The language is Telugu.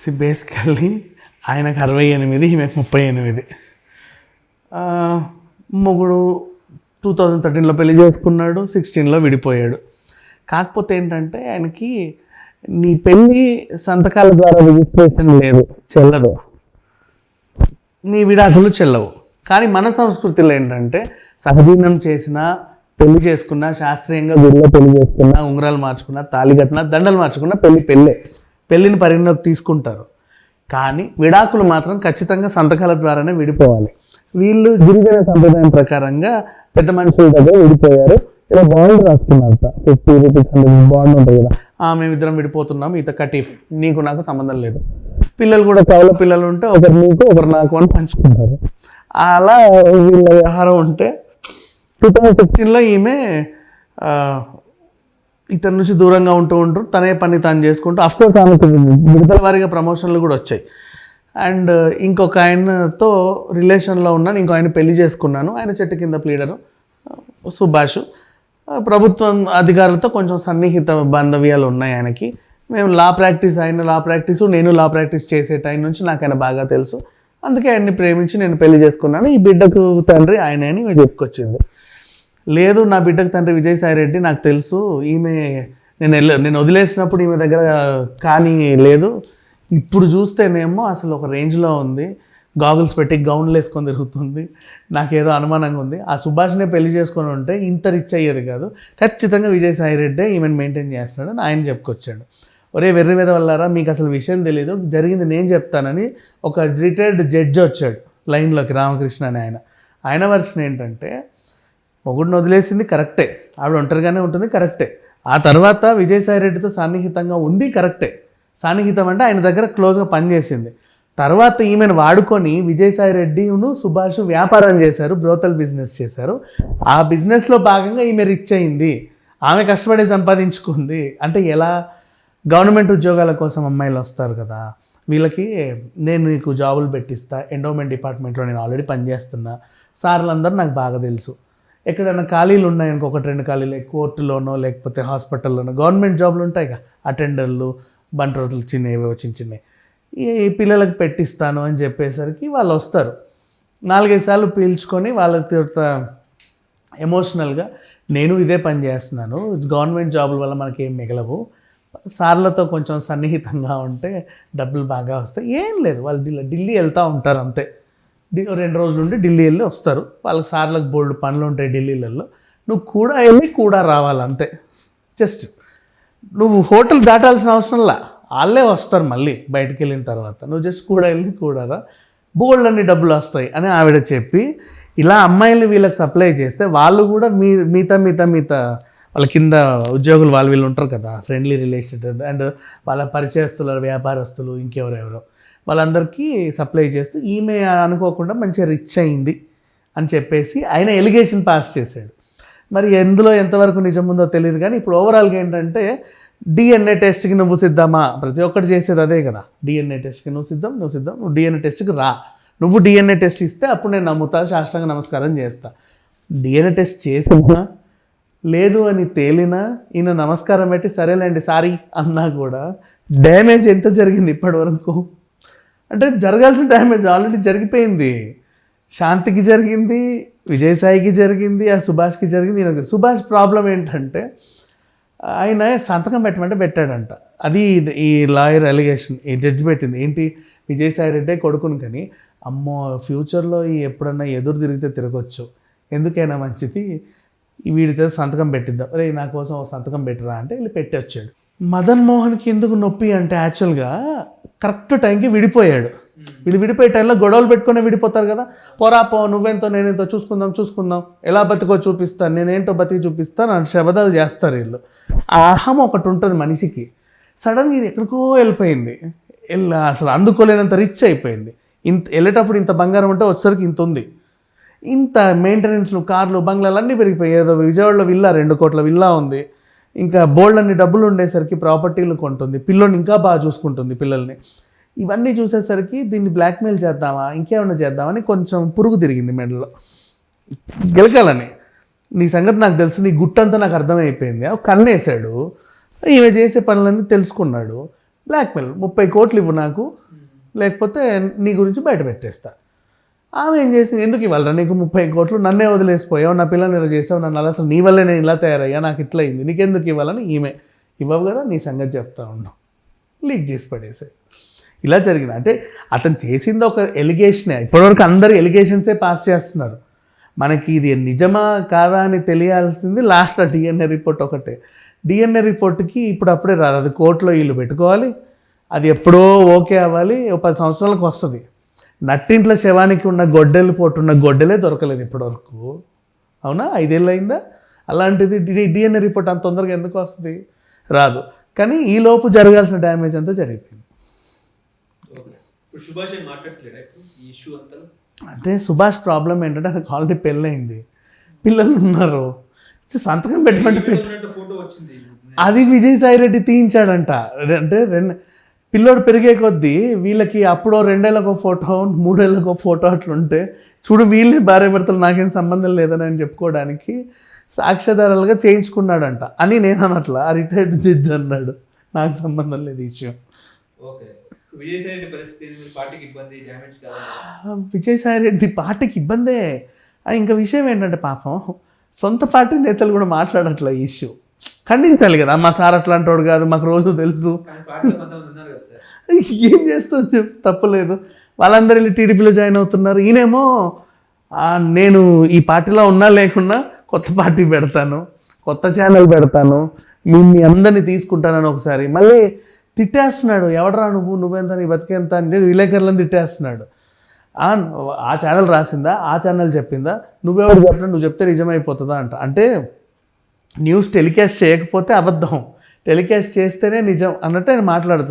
సి బేసికల్లీ ఆయనకు అరవై ఎనిమిది ఈమెకు ముప్పై ఎనిమిది. మొగుడు టూ థౌజండ్ థర్టీన్లో పెళ్ళి చేసుకున్నాడు సిక్స్టీన్లో విడిపోయాడు. కాకపోతే ఏంటంటే ఆయనకి నీ పెళ్ళి సంతకాల ద్వారా రిజిస్ట్రేషన్ లేదు చెల్లదు. నీ విడాకులు చెల్లవు. కానీ మన సంస్కృతిలో ఏంటంటే సహజీవనం చేసిన పెళ్ళి చేసుకున్న శాస్త్రీయంగా గుడిలో పెళ్ళి చేసుకున్న ఉంగరాలు మార్చుకున్న తాళి కట్టినా దండలు మార్చుకున్న పెళ్ళి పెళ్ళే. పెళ్ళిని పరిగణలోకి తీసుకుంటారు. కానీ విడాకులు మాత్రం ఖచ్చితంగా సంతకాల ద్వారానే విడిపోవాలి. వీళ్ళు గిరిజన సంప్రదాయం ప్రకారంగా పెద్ద మనుషుల దగ్గర విడిపోయారు. ఇలా బాండ్ రాసుకున్నారట ఫిఫ్టీ రూపీస్ హండ్రెడ్ బాండ్ ఉంటుంది కదా. మేమిద్దరం విడిపోతున్నాం. ఈత కటీఫ్. నీకు నాకు సంబంధం లేదు. పిల్లలు కూడా కవల పిల్లలు ఉంటే ఒకరు నీకు ఒకరు నాకు అని పంచుకుంటారు. అలా వీళ్ళ వ్యవహారం ఉంటే టూ థౌజండ్ ఫిఫ్టీన్లో ఈమె ఇతని నుంచి దూరంగా ఉంటూ ఉంటారు తనే పని తాను చేసుకుంటూ అఫ్కోర్స్ ఆమెకు విడతల వారిగా ప్రమోషన్లు కూడా వచ్చాయి. అండ్ uh, ఇంకొక ఆయనతో రిలేషన్లో ఉన్నాను. ఇంకో ఆయన పెళ్ళి చేసుకున్నాను. ఆయన చెట్టు కింద ప్లీడరు uh, సుభాష్. Uh, ప్రభుత్వం అధికారులతో కొంచెం సన్నిహిత బాంధవ్యాలు ఉన్నాయి ఆయనకి. మేము లా ప్రాక్టీస్ ఆయన లా ప్రాక్టీసు నేను లా ప్రాక్టీస్ చేసే టైం నుంచి నాకు ఆయన బాగా తెలుసు. అందుకే ఆయన్ని ప్రేమించి నేను పెళ్ళి చేసుకున్నాను. ఈ బిడ్డకు తండ్రి ఆయన అని చెప్పుకొచ్చింది. లేదు నా బిడ్డకు తండ్రి విజయసాయి రెడ్డి నాకు తెలుసు. ఈమె నేను వెళ్ళ నేను వదిలేసినప్పుడు ఈమె దగ్గర కానీ లేదు. ఇప్పుడు చూస్తేనేమో అసలు ఒక రేంజ్లో ఉంది. గాగుల్స్ పెట్టి గౌన్లు వేసుకొని తిరుగుతుంది. నాకేదో అనుమానంగా ఉంది. ఆ సుభాష్నే పెళ్ళి చేసుకొని ఉంటే ఇంత రిచ్ అయ్యేది కాదు. ఖచ్చితంగా విజయసాయి రెడ్డి ఈమెను మెయింటైన్ చేస్తాడు అని ఆయన చెప్పుకొచ్చాడు. ఒరే వెర్రి మీద వల్లారా మీకు అసలు విషయం తెలియదు జరిగింది నేను చెప్తానని ఒక రిటైర్డ్ జడ్జి వచ్చాడు లైన్లోకి రామకృష్ణ అని ఆయన. ఆయన వర్షన్ ఏంటంటే మొగుడిని వదిలేసింది కరెక్టే. ఆవిడ ఒంటరిగానే ఉంటుంది కరెక్టే. ఆ తర్వాత విజయసాయి రెడ్డితో సన్నిహితంగా ఉంది కరెక్టే. సన్నిహితం అంటే ఆయన దగ్గర క్లోజ్గా పనిచేసింది. తర్వాత ఈమెను వాడుకొని విజయసాయి రెడ్డిను సుభాష్ వ్యాపారం చేశారు బ్రోతల్ బిజినెస్ చేశారు. ఆ బిజినెస్లో భాగంగా ఈమె రిచ్ అయింది. ఆమె కష్టపడి సంపాదించుకుంది. అంటే ఎలా? గవర్నమెంట్ ఉద్యోగాల కోసం అమ్మాయిలు వస్తారు కదా. వీళ్ళకి నేను నీకు జాబులు పెట్టిస్తా ఎండోమెంట్ డిపార్ట్మెంట్లో నేను ఆల్రెడీ పనిచేస్తున్నా. సార్లందరూ నాకు బాగా తెలుసు. ఎక్కడైనా ఖాళీలు ఉన్నాయనుకో ఒకటి రెండు ఖాళీలు కోర్టులోనో లేకపోతే హాస్పిటల్లోనో గవర్నమెంట్ జాబ్లు ఉంటాయి కదా అటెండర్లు బంట రోజులు చిన్నవి చిన్న చిన్నవి. ఈ పిల్లలకు పెట్టిస్తాను అని చెప్పేసరికి వాళ్ళు వస్తారు. నాలుగైదు సార్లు పీల్చుకొని వాళ్ళకి ఎమోషనల్గా నేను ఇదే పని చేస్తున్నాను గవర్నమెంట్ జాబుల వల్ల మనకి ఏం మిగలవు. సార్లతో కొంచెం సన్నిహితంగా ఉంటే డబ్బులు బాగా వస్తాయి. ఏం లేదు వాళ్ళు ఢిల్లీ ఢిల్లీ వెళ్తూ ఉంటారు అంతే. రెండు రోజులు ఉండి ఢిల్లీ వెళ్ళి వస్తారు. వాళ్ళకి సార్లకు బోల్డ్ పనులు ఉంటాయి ఢిల్లీలలో నువ్వు కూడా వెళ్ళి కూడా రావాలి అంతే. జస్ట్ నువ్వు హోటల్ దాటాల్సిన అవసరంలా వాళ్ళే వస్తారు మళ్ళీ బయటికి వెళ్ళిన తర్వాత. నువ్వు జస్ట్ కూడా వెళ్ళి కూడా రా. బోల్డ్ అన్ని డబ్బులు వస్తాయి అని ఆవిడ చెప్పి ఇలా అమ్మాయిలు వీళ్ళకి సప్లై చేస్తే వాళ్ళు కూడా మీ మిగతా మిగతా మిగతా వాళ్ళ కింద ఉద్యోగులు వాళ్ళు వీళ్ళు ఉంటారు కదా ఫ్రెండ్లీ రిలేషన్ అండ్ వాళ్ళ పరిచయస్తుల వ్యాపారస్తులు ఇంకెవరెవరో. వాళ్ళందరికీ సప్లై చేస్తూ ఈమె అనుకోకుండా మంచిగా రిచ్ అయింది అని చెప్పేసి ఆయన ఎలిగేషన్ పాస్ చేశాడు. మరి ఎందులో ఎంతవరకు నిజం ఉందో తెలియదు కానీ ఇప్పుడు ఓవరాల్గా ఏంటంటే డిఎన్ఏ టెస్ట్కి నువ్వు సిద్ధమా? ప్రతి ఒక్కటి చేసేది అదే కదా. డిఎన్ఏ టెస్ట్కి నువ్వు సిద్ధం నువ్వు సిద్ధం నువ్వు డిఎన్ఏ టెస్ట్కి రా. నువ్వు డిఎన్ఏ టెస్ట్ ఇస్తే అప్పుడు నేను నమ్ముతా శాస్త్రంగా నమస్కారం చేస్తా. డిఎన్ఏ టెస్ట్ చేసినా లేదు అని తేలినా ఈయన నమస్కారం పెట్టి సరేలేండి సారీ అన్నా కూడా డ్యామేజ్ ఎంత జరిగింది ఇప్పటి వరకు అంటే జరగాల్సిన డ్యామేజ్ ఆల్రెడీ జరిగిపోయింది. శాంతికి జరిగింది విజయసాయికి జరిగింది ఆ సుభాష్కి జరిగింది. ఈయనకి సుభాష్ ప్రాబ్లం ఏంటంటే ఆయన సంతకం పెట్టమంటే పెట్టాడంట. అది ఈ లాయర్ అలిగేషన్ ఈ జడ్జి పెట్టింది. ఏంటి? విజయసాయి రెడ్డే కొడుకును కానీ అమ్మో ఫ్యూచర్లో ఈ ఎప్పుడన్నా ఎదురు తిరిగితే తిరగొచ్చు. ఎందుకైనా మంచిది? వీడి చేత సంతకం పెట్టిద్దాం. రే నా కోసం ఒక సంతకం పెట్టరా అంటే వెళ్ళి పెట్టొచ్చాడు. మదన్ మోహన్కి ఎందుకు నొప్పి అంటే యాక్చువల్గా కరెక్ట్ టైంకి విడిపోయాడు. వీళ్ళు విడిపోయే టైంలో గొడవలు పెట్టుకునే విడిపోతారు కదా. పోరా పో నువ్వెంతో నేనెంతో చూసుకుందాం చూసుకుందాం. ఎలా బతికో చూపిస్తాను నేనేంటో బతికి చూపిస్తాను అని శబదాలు చేస్తారు వీళ్ళు. ఆ అహం ఒకటి ఉంటుంది మనిషికి. సడన్గా ఇది ఎక్కడికో వెళ్ళిపోయింది. వెళ్ళ అసలు అందుకోలేనంత రిచ్ అయిపోయింది. ఇంత వెళ్ళేటప్పుడు ఇంత బంగారం ఉంటే వచ్చేసరికి ఇంత ఉంది. ఇంత మెయింటెనెన్స్లు కార్లు బంగ్లాలు అన్నీ పెరిగిపోయాయి. ఏదో విజయవాడలో విల్లా రెండు కోట్ల విల్లా ఉంది. ఇంకా బోల్డ్ అన్ని డబ్బులు ఉండేసరికి ప్రాపర్టీలు కొంటుంది. పిల్లోని ఇంకా బాగా చూసుకుంటుంది పిల్లల్ని. ఇవన్నీ చూసేసరికి దీన్ని బ్లాక్మెయిల్ చేద్దామా ఇంకేమైనా చేద్దామని కొంచెం పురుగు తిరిగింది మెడలో. గెలకాలని నీ సంగతి నాకు తెలుసు నీ గుట్టంతా నాకు అర్థమైపోయింది. కన్నేశాడు. ఈమె చేసే పనులన్నీ తెలుసుకున్నాడు. బ్లాక్మెయిల్ ముప్పై కోట్లు ఇవ్వు నాకు. లేకపోతే నీ గురించి బయట పెట్టేస్తా. ఆమె ఏం చేసింది? ఎందుకు ఇవ్వాలరా? నీకు ముప్పై కోట్లు నన్నే వదిలేసిపోయావు నా పిల్లల్ని ఇలా చేసావు నన్ను అలా అసలు నీ వల్లే నేను ఇలా తయారయ్యా నాకు ఇట్లా అయింది నీకెందుకు ఇవ్వాలని ఈమె ఇవ్వవు కదా నీ సంగతి చెప్తా ఉన్నావు లీక్ చేసి పడేసాయి. ఇలా జరిగింది. అంటే అతను చేసింది ఒక ఎలిగేషనే. ఇప్పటివరకు అందరు ఎలిగేషన్సే పాస్ చేస్తున్నారు. మనకి ఇది నిజమా కాదా అని తెలియాల్సింది లాస్ట్ డిఎన్ఏ రిపోర్ట్ ఒకటే. డిఎన్ఏ రిపోర్ట్కి ఇప్పుడు అప్పుడే రాదు. అది కోర్టులో వీళ్ళు పెట్టుకోవాలి. అది ఎప్పుడో ఓకే అవ్వాలి. ఒక పది సంవత్సరాలకు వస్తుంది. నట్టింట్ల శవానికి ఉన్న గొడ్డలు పోటున్న గొడ్డలే దొరకలేదు ఇప్పటివరకు. అవునా? ఐదేళ్ళు అయిందా అలాంటిది డిఎన్ఏ రిపోర్ట్ అంత తొందరగా ఎందుకు వస్తుంది? రాదు. కానీ ఈ లోపు జరగాల్సిన డ్యామేజ్ అంతా జరిగిపోయింది. అంటే సుభాష్ ప్రాబ్లం ఏంటంటే నాకు ఆల్రెడీ పెళ్ళయింది. పిల్లలు ఉన్నారు. సంతకం పెట్టమంటే అది విజయసాయి రెడ్డి తీయించాడంట. అంటే రెండు పిల్లోడు పెరిగే కొద్దీ వీళ్ళకి అప్పుడో రెండేళ్ళకో ఫోటో మూడేళ్ళకో ఫోటో అట్లుంటే చూడు వీళ్ళే భార్య భర్తలు నాకేం సంబంధం లేదని అని చెప్పుకోవడానికి సాక్ష్యాధారాలుగా చేయించుకున్నాడంట. అని నేను అనట్లా. ఆ రిటైర్డ్ జడ్జ్ అన్నాడు. నాకు సంబంధం లేదు ఈ విషయం. విజయసాయి రెడ్డి పార్టీకి ఇబ్బంది ఇంకా విషయం ఏంటంటే పాపం సొంత పార్టీ నేతలు కూడా మాట్లాడట్లే ఈ ఇష్యూ ఖండించాలి కదా. మా సార్ అట్లాంటోడు కాదు మాకు రోజు తెలుసు. ఏం చేస్తాం చెప్పు. తప్పలేదు. వాళ్ళందరూ వెళ్ళి టీడీపీలో జాయిన్ అవుతున్నారు. ఈయనేమో నేను ఈ పార్టీలో ఉన్నా లేకున్నా కొత్త పార్టీ పెడతాను కొత్త ఛానల్ పెడతాను మీ అందరినీ తీసుకుంటానని ఒకసారి. మళ్ళీ తిట్టేస్తున్నాడు. ఎవడరా నువ్వు? నువ్వెంత? నీ బతికెంత? అంటే విలేకరులను తిట్టేస్తున్నాడు. "ఆ, ఆ ఛానల్ రాసిందా? ఆ ఛానల్ చెప్పిందా? నువ్వెవడు చెప్పినా నువ్వు చెప్తే నిజమైపోతుందా? అంట. అంటే న్యూస్ టెలికాస్ట్ చేయకపోతే అబద్ధం. టెలికాస్ట్ చేస్తేనే నిజం అన్నట్టు ఆయన మాట్లాడుతున్నాడు.